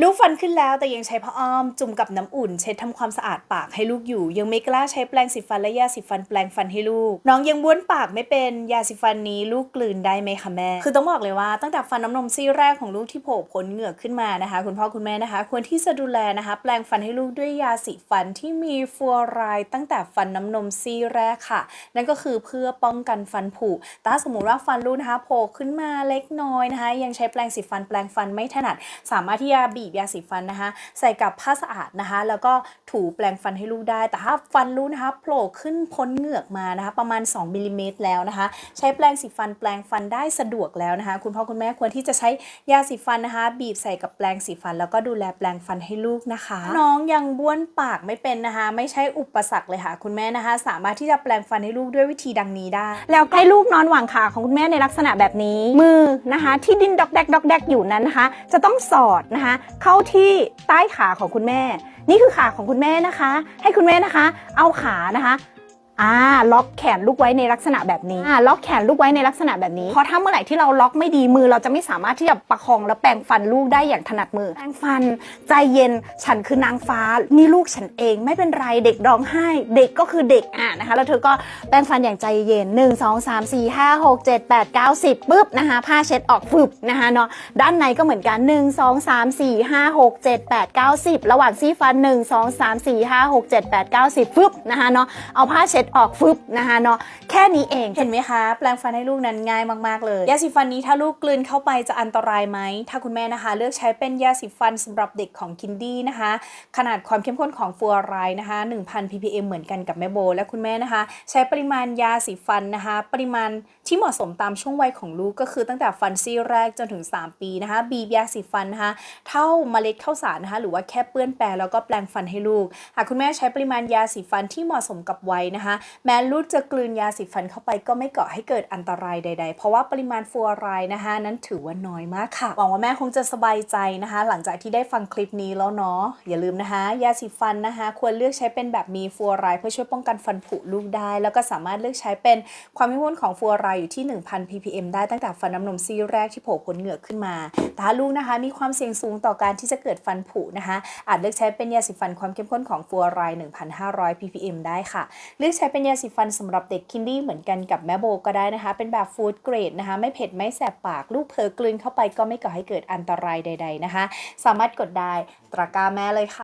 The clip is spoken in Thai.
ลูกฟันขึ้นแล้วแต่ยังใช้ผ้าอ้อม จุ่มกับน้ำอุ่น เช็ดทำความสะอาดปากให้ลูกอยู่ ยังไม่กล้าใช้แปรงสีฟันและยาสีฟันแปรงฟันให้ลูก น้องยังบ้วนปากไม่เป็นยาสีฟันนี้ลูกกลืนได้ไหมคะแม่ คือต้องบอกเลยว่าตั้งแต่ฟันน้ำนมซี่แรกของลูกที่โผล่พ้นเหงือกขึ้นมานะคะ คุณพ่อคุณแม่นะคะ ควรที่จะดูแลนะคะ แปรงฟันให้ลูกด้วยยาสีฟันที่มีฟูออไรด์ตั้งแต่ฟันน้ำนมซี่แรกค่ะ นั่นก็คือเพื่อป้องกันฟันผุแต่ถ้าสมมติว่าฟันลูกนะคะโผล่ขึ้นมาเล็กน้อยนะคะ ยังใช้แปรงสีฟันแปรงฟันไม่ถนัด สามารถที่จะบีบยาสีฟันนะคะ ใส่กับผ้าสะอาดนะคะ แล้วก็ถูแปรงฟันให้ลูกได้ แต่ถ้าฟันลูกนะคะโผล่ขึ้นพ้นเหงือกมานะคะ ประมาณ 2มิลลิเมตรแล้วนะคะ ใช้แปรงสีฟันแปรงฟันได้สะดวกแล้วนะคะ คุณพ่อคุณแม่ควรที่จะใช้ยาสีฟันนะคะ บีบใส่กับแปรงสีฟัน แล้วก็ดูแลแปรงฟันให้ลูกนะคะ น้องยังบ้วนปากไม่เป็นนะคะ ไม่ใช่อุปสรรคเลยค่ะ คุณแม่นะคะ สามารถที่จะแปรงฟันให้ลูกด้วยวิธีดังนี้ได้ แล้วให้ลูกนอนหว่างขาของคุณแม่ในลักษณะแบบนี้ มือนะคะ ที่ดิ้นดอกแดกดอกแดกอยู่นั้นนะคะ จะต้องสอดนะคะ เข้าที่ใต้ขาของคุณแม่ นี่คือขาของคุณแม่นะคะ ให้คุณแม่นะคะ เอาขานะคะ อ่าล็อกแขนลูกไว้ในลักษณะแบบนี้อ่าล็อกแขนลูกไว้ในลักษณะแบบนี้เพราะถ้าเมื่อไหร่ที่เราล็อกไม่ดีมือ เราจะไม่สามารถที่จะประคองและแปรงฟันลูกได้อย่างถนัดมือแปรงฟัน ใจเย็นฉันคือนางฟ้า นี่ลูกฉันเองไม่เป็นไรเด็กร้องไห้ เด็กก็คือเด็กอะนะคะแล้วเธอก็แปรงฟันอย่างใจเย็น 1 2 3 4 5 6 7 8 9 10ปุ๊บนะคะผ้าเช็ดออกฟึบนะคะเนาะด้านในก็เหมือนกัน 1 2 3 4 5 6 7 8 9 10 ระหว่างซี่ฟัน 1 2 3 4 5 6 7 8 9 10ฟึบนะคะเนาะเอาผ้าเช็ดออกฟึบนะคะเนาะแค่นี้เองเห็นไหมคะ แปรงฟันให้ลูกนั้นง่ายมาก ๆ เลยยาสีฟันนี้ถ้าลูกกลืนเข้าไปจะอันตรายไหมถ้าคุณแม่นะคะ เลือกใช้เป็นยาสีฟันสำหรับเด็กของคินดี้นะคะ ขนาดความเข้มข้นของฟลูออไรด์นะคะ 1,000 ppm เหมือนกันกับแม่โบ และคุณแม่นะคะ ใช้ปริมาณยาสีฟันนะคะ ปริมาณที่เหมาะสมตามช่วงวัยของลูกก็คือตั้งแต่ฟันซี่แรกจนถึง 3 ปีนะคะ บีบยาสีฟันนะคะเท่าเมล็ดข้าวสารนะคะ หรือว่าแค่เปื้อนแปรงแล้วก็แปรงฟันให้ลูกหากคุณแม่ใช้ปริมาณยาสีฟันที่เหมาะสมกับวัยนะคะแม้ลูกจะกลืนยาสีฟันเข้าไปก็ไม่ก่อให้เกิดอันตรายใด ๆ เพราะว่าปริมาณฟลูออไรด์นะคะ นั้นถือว่าน้อยมากค่ะหวังว่าแม่คงจะสบายใจนะคะ หลังจากที่ได้ฟังคลิปนี้แล้วเนาะอย่าลืมนะคะ ยาสีฟันนะคะ ควรเลือกใช้เป็นแบบมีฟลูออไรด์เพื่อช่วยป้องกันฟันผุลูกได้ แล้วก็สามารถเลือกใช้เป็นความเข้มข้นของฟลูออไรด์อยู่ที่ 1,000 ppm ได้ตั้งแต่ฟันน้ำนมซี่แรกที่โผล่พ้นเหงือกขึ้นมาแต่ถ้าลูกนะคะมีความเสี่ยงสูงต่อการที่จะเกิดฟันผุนะคะ อาจเลือกใช้เป็นยาสีฟันความเข้มข้นของฟลูออไรด์1,500 ppm ได้ค่ะ เลือกใช้้เป็นยาสีฟันสำหรับเด็กคินดี้เหมือนกันกับแม่โบก็ได้นะคะ เป็นแบบฟู้ดเกรดนะคะ ไม่เผ็ดไม่แสบปากลูกเผลอกลืนเข้าไปก็ไม่ก่อให้เกิดอันตรายใด ๆนะคะ สามารถกดได้ตะกร้าแม่เลยค่ะ